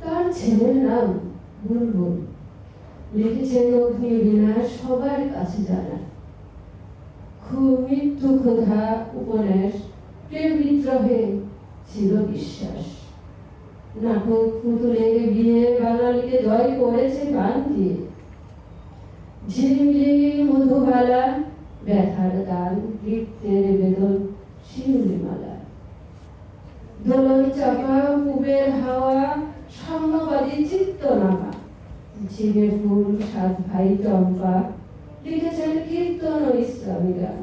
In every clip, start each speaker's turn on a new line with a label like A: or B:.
A: তার ছেলের নাম বুলবুল। লিখেছেন অগ্নিবীণা সবার কাছে জানা। খুব মৃত্যু ক্ষুধা উপন্যাস, প্রেম বিদ্রোহে ছিল বিশ্বাস। নাটক পুতুলের বিয়ে বাঙালিকে জয় করেছে গান দিয়ে ঝিলিমিলি মধুবালা ব্যথার দান বৃত্তের বেদন শিউলি মালা দোলন চাপা পুবের হাওয়া, সাম্যবাদী চিত্ত নামা ঝিঙে ফুল, সাত ভাই চম্পা, লিখেছেন কীর্তন ও ইসলামী গান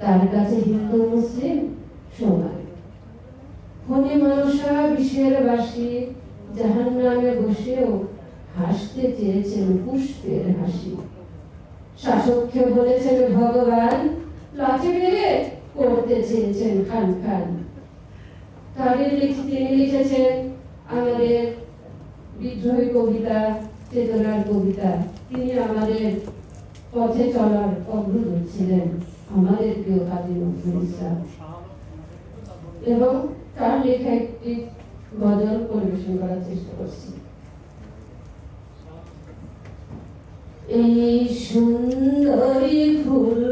A: তার কাছে হিন্দু, মুসলিম, সমান। ফণি মানুষা বিষের বাসি জাহান নামে বসেও হাসতে চেয়েছেন পুষ্পের হাসি। শাসককে বলেছেন, ভগবান লাঠি মেরে করতে চেয়েছেন খান খান। তারই লিখ- তিনি লিখেছেন, আমাদের বিদ্রোহী কবিতা, চেতনার কবিতা, তিনি আমাদের পথে চলার অগ্রদূত ছিলেন। আমাদের প্রিয় কাজী নজরুল ইসলাম এবং তার লেখা একটি গজল পরিবেশন করার চেষ্টা করছি। এই সুন্দরী ফুল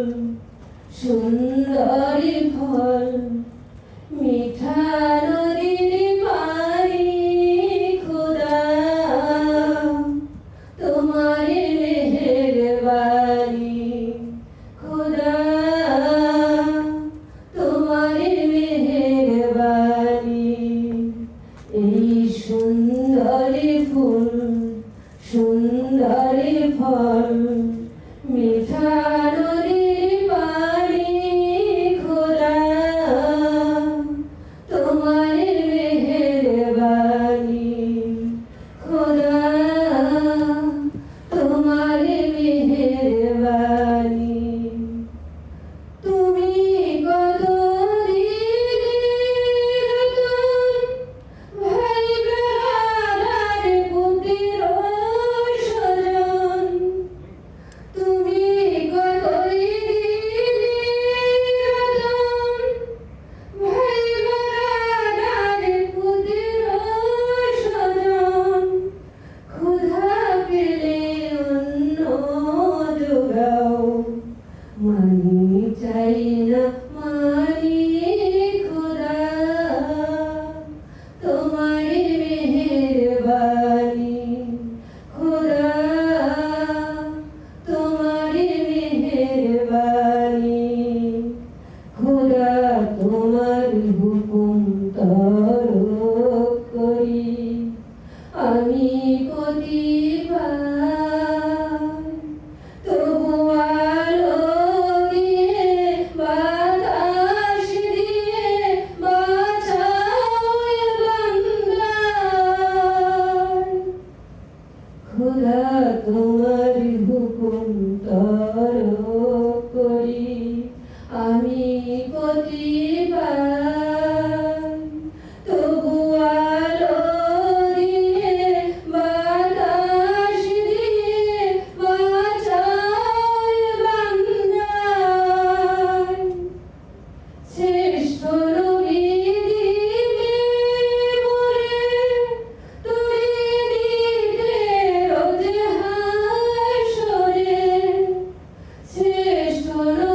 A: chorando.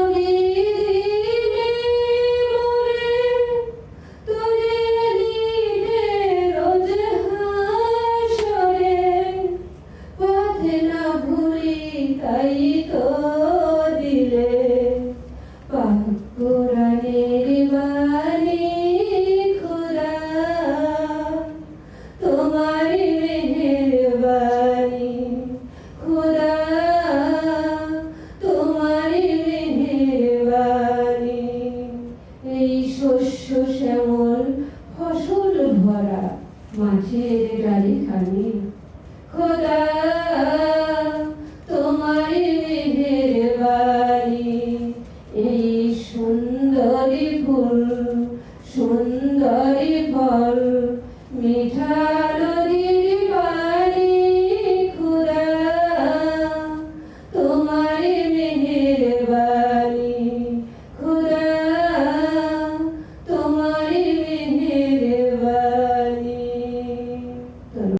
A: Good. uh,